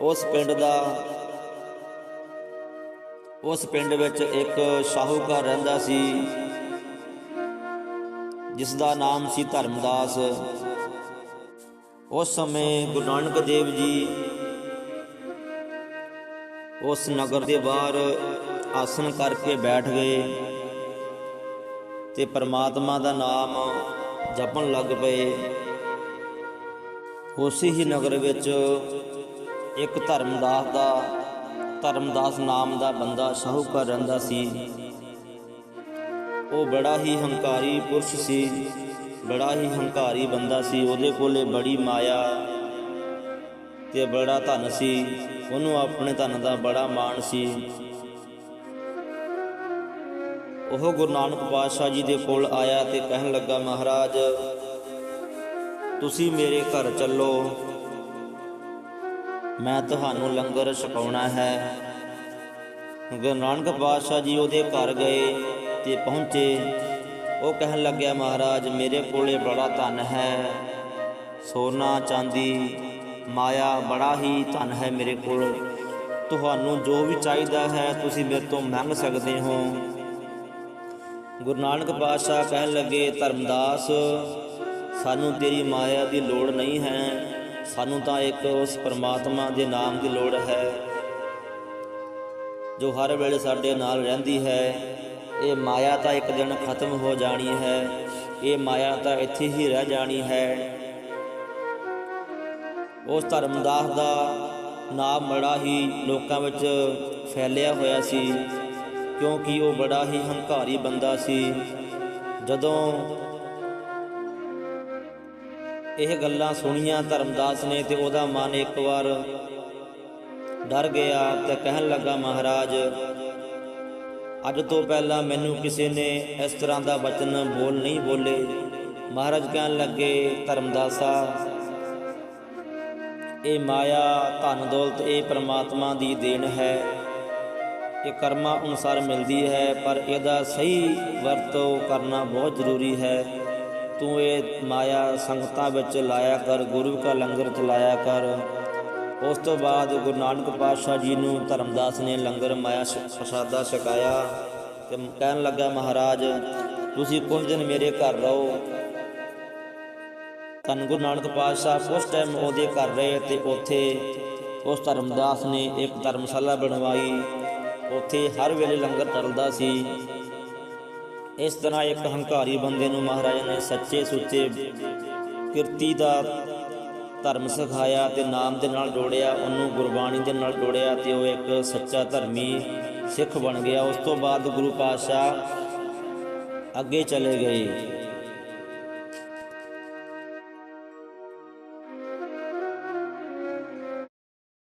ਉਸ ਪਿੰਡ ਦਾ, ਉਸ ਪਿੰਡ ਵਿੱਚ ਇੱਕ ਸ਼ਾਹੂਕਾਰ ਰਹਿੰਦਾ ਸੀ ਜਿਸ ਦਾ ਨਾਮ ਸੀ ਧਰਮਦਾਸ। ਉਸ ਸਮੇਂ ਗੁਰੂ ਨਾਨਕ ਦੇਵ ਜੀ ਉਸ ਨਗਰ ਦੇ ਬਾਹਰ ਆਸਨ ਕਰਕੇ ਬੈਠ ਗਏ ਤੇ ਪਰਮਾਤਮਾ ਦਾ ਨਾਮ ਜਪਣ ਲੱਗ ਪਏ। ਉਸੇ ਹੀ ਨਗਰ ਵਿੱਚ ਇੱਕ ਧਰਮਦਾਸ ਦਾ, ਧਰਮਦਾਸ ਨਾਮ ਦਾ ਬੰਦਾ ਸ਼ਾਹੂਕਾਰ ਰਹਿੰਦਾ ਸੀ। ਉਹ ਬੜਾ ਹੀ ਹੰਕਾਰੀ ਪੁਰਸ਼ ਸੀ, ਬੜਾ ਹੀ ਹੰਕਾਰੀ ਬੰਦਾ ਸੀ। ਉਹਦੇ ਕੋਲੇ ਬੜੀ ਮਾਇਆ ਤੇ ਬੜਾ ਧਨ ਸੀ। ਉਹਨੂੰ ਆਪਣੇ ਧਨ ਦਾ ਬੜਾ ਮਾਣ ਸੀ। ਉਹ ਗੁਰੂ ਨਾਨਕ ਪਾਤਸ਼ਾਹ ਜੀ ਦੇ ਕੋਲ ਆਇਆ ਤੇ ਕਹਿਣ ਲੱਗਾ, ਮਹਾਰਾਜ, ਤੁਸੀਂ ਮੇਰੇ ਘਰ ਚੱਲੋ। ਮੈਂ ਤੁਹਾਨੂੰ ਲੰਗਰ ਛਕਾਉਣਾ ਹੈ। ਗੁਰੂ ਨਾਨਕ ਪਾਤਸ਼ਾਹ ਜੀ ਉਹਦੇ ਘਰ ਗਏ ਤੇ ਪਹੁੰਚੇ। ਉਹ ਕਹਿਣ ਲੱਗਿਆ, ਮਹਾਰਾਜ, ਮੇਰੇ ਕੋਲੇ ਬੜਾ ਧਨ ਹੈ। ਸੋਨਾ, ਚਾਂਦੀ, ਮਾਇਆ, ਬੜਾ ਹੀ ਧਨ ਹੈ ਮੇਰੇ ਕੋਲ। ਤੁਹਾਨੂੰ ਜੋ ਵੀ ਚਾਹੀਦਾ ਹੈ, ਤੁਸੀਂ ਮੇਰੇ ਤੋਂ ਮੰਗ ਸਕਦੇ ਹੋ। ਗੁਰੂ ਨਾਨਕ ਪਾਤਸ਼ਾਹ ਕਹਿਣ ਲੱਗੇ, ਧਰਮਦਾਸ, ਸਾਨੂੰ ਤੇਰੀ ਮਾਇਆ ਦੀ ਲੋੜ ਨਹੀਂ ਹੈ। ਸਾਨੂੰ ਤਾਂ ਇੱਕ ਉਸ ਪਰਮਾਤਮਾ ਦੇ ਨਾਮ ਦੀ ਲੋੜ ਹੈ, ਜੋ ਹਰ ਵੇਲੇ ਸਾਡੇ ਨਾਲ ਰਹਿੰਦੀ ਹੈ। ਇਹ ਮਾਇਆ ਤਾਂ ਇੱਕ ਦਿਨ ਖਤਮ ਹੋ ਜਾਣੀ ਹੈ, ਇਹ ਮਾਇਆ ਤਾਂ ਇੱਥੇ ਹੀ ਰਹਿ ਜਾਣੀ ਹੈ। ਉਸ ਧਰਮਦਾਸ ਦਾ ਨਾਮ ਬੜਾ ਹੀ ਲੋਕਾਂ ਵਿੱਚ ਫੈਲਿਆ ਹੋਇਆ ਸੀ, ਕਿਉਂਕਿ ਉਹ ਬੜਾ ਹੀ ਹੰਕਾਰੀ ਬੰਦਾ ਸੀ। ਜਦੋਂ ਇਹ ਗੱਲਾਂ ਸੁਣੀਆਂ ਧਰਮਦਾਸ ਨੇ ਤੇ ਉਹਦਾ ਮਨ ਇੱਕ ਵਾਰ ਡਰ ਗਿਆ ਤੇ ਕਹਿਣ ਲੱਗਾ, ਮਹਾਰਾਜ, ਅੱਜ ਤੋਂ ਪਹਿਲਾਂ ਮੈਨੂੰ ਕਿਸੇ ਨੇ ਇਸ ਤਰ੍ਹਾਂ ਦਾ ਬਚਨ ਬੋਲ ਨਹੀਂ ਬੋਲੇ। ਮਹਾਰਾਜ ਕਹਿਣ ਲੱਗੇ, ਧਰਮਦਾਸਾ, ਇਹ ਮਾਇਆ ਧਨ ਦੌਲਤ ਇਹ ਪ੍ਰਮਾਤਮਾ ਦੀ ਦੇਣ ਹੈ। ਇਹ ਕਰਮਾਂ ਅਨੁਸਾਰ ਮਿਲਦੀ ਹੈ, ਪਰ ਇਹਦਾ ਸਹੀ ਵਰਤੋਂ ਕਰਨਾ ਬਹੁਤ ਜ਼ਰੂਰੀ ਹੈ। ਤੂੰ ਇਹ ਮਾਇਆ ਸੰਗਤਾਂ ਵਿੱਚ ਲਾਇਆ ਕਰ, ਗੁਰੂ ਕਾ ਲੰਗਰ ਚਲਾਇਆ ਕਰ। ਉਸ ਤੋਂ ਬਾਅਦ ਗੁਰੂ ਨਾਨਕ ਪਾਤਸ਼ਾਹ ਜੀ ਨੂੰ ਧਰਮਦਾਸ ਨੇ ਲੰਗਰ ਮਾਇਆ ਸ਼- ਪ੍ਰਸ਼ਾਦਾ ਛਕਾਇਆ ਤੇ ਕਹਿਣ ਲੱਗਾ, ਮਹਾਰਾਜ, ਤੁਸੀਂ ਕੁਝ ਦਿਨ ਮੇਰੇ ਘਰ ਰਹੋ। ਧੰਨ ਗੁਰੂ ਨਾਨਕ ਪਾਤਸ਼ਾਹ ਉਸ ਟਾਈਮ ਉਹਦੇ ਘਰ ਰਹੇ ਤੇ ਉੱਥੇ ਉਸ ਧਰਮਦਾਸ ਨੇ ਇੱਕ ਧਰਮਸ਼ਾਲਾ ਬਣਵਾਈ। ਉੱਥੇ ਹਰ ਵੇਲੇ ਲੰਗਰ ਚੱਲਦਾ ਸੀ। ਇਸ ਤਰ੍ਹਾਂ ਇੱਕ ਹੰਕਾਰੀ ਬੰਦੇ ਨੂੰ ਮਹਾਰਾਜ ਨੇ ਸੱਚੇ ਸੁੱਚੇ ਕਿਰਤੀ ਦਾ ਧਰਮ ਸਿਖਾਇਆ ਤੇ ਨਾਮ ਦੇ ਨਾਲ ਜੋੜਿਆ, ਉਹਨੂੰ ਗੁਰਬਾਣੀ ਦੇ ਨਾਲ ਜੋੜਿਆ ਤੇ ਉਹ ਇੱਕ ਸੱਚਾ ਧਰਮੀ ਸਿੱਖ ਬਣ ਗਿਆ। ਉਸ ਤੋਂ ਬਾਅਦ ਗੁਰੂ ਪਾਤਸ਼ਾਹ ਅੱਗੇ ਚਲੇ ਗਏ।